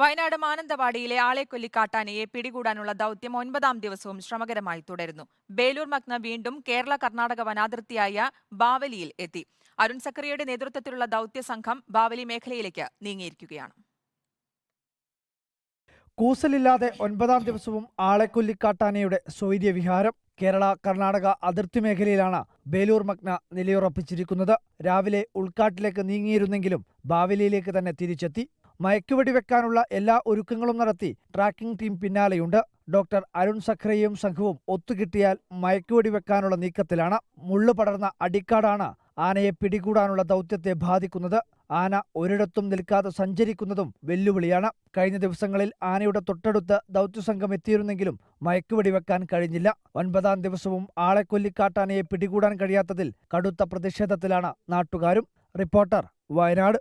വയനാട് മാനന്തവാടിയിലെ ആളെക്കൊല്ലി കാട്ടാനയെ പിടികൂടാനുള്ള ദൗത്യം ഒൻപതാം ദിവസവും ശ്രമകരമായി തുടരുന്നു. ബേലൂർ മഗ്ന വീണ്ടും കേരള കർണാടക വനാതിർത്തിയായ ബാവലിയിൽ എത്തി. അരുൺ സക്കറിയയുടെ നേതൃത്വത്തിലുള്ള ദൗത്യ സംഘം ബാവലി മേഖലയിലേക്ക് നീങ്ങിയിരിക്കുകയാണ്. കൂസലില്ലാതെ ഒൻപതാം ദിവസവും ആളെക്കൊല്ലിക്കാട്ടാനയുടെ സ്വൈര്യവിഹാരം കേരള കർണാടക അതിർത്തി മേഖലയിലാണ് ബേലൂർ മഗ്ന നിലയുറപ്പിച്ചിരിക്കുന്നത്. രാവിലെ ഉൾക്കാട്ടിലേക്ക് നീങ്ങിയിരുന്നെങ്കിലും ബാവലിയിലേക്ക് തന്നെ തിരിച്ചെത്തി. മയക്കുവെടി വെക്കാനുള്ള എല്ലാ ഒരുക്കങ്ങളും നടത്തി ട്രാക്കിംഗ് ടീം പിന്നാലെയുണ്ട്. ഡോക്ടർ അരുൺ സഖ്രയും സംഘവും ഒത്തുകിട്ടിയാൽ മയക്കുവെടി വെക്കാനുള്ള നീക്കത്തിലാണ്. മുള്ളു പടർന്ന അടിക്കാടാണ് ആനയെ പിടികൂടാനുള്ള ദൗത്യത്തെ ബാധിക്കുന്നത്. ആന ഒരിടത്തും നിൽക്കാതെ സഞ്ചരിക്കുന്നതും വെല്ലുവിളിയാണ്. കഴിഞ്ഞ ദിവസങ്ങളിൽ ആനയുടെ തൊട്ടടുത്ത് ദൗത്യസംഘം എത്തിയിരുന്നെങ്കിലും മയക്കുവെടി വെക്കാൻ കഴിഞ്ഞില്ല. ഒൻപതാം ദിവസവും ആളെ കൊല്ലിക്കാട്ടാനയെ പിടികൂടാൻ കഴിയാത്തതിൽ കടുത്ത പ്രതിഷേധത്തിലാണ് നാട്ടുകാരും. റിപ്പോർട്ടർ വയനാട്.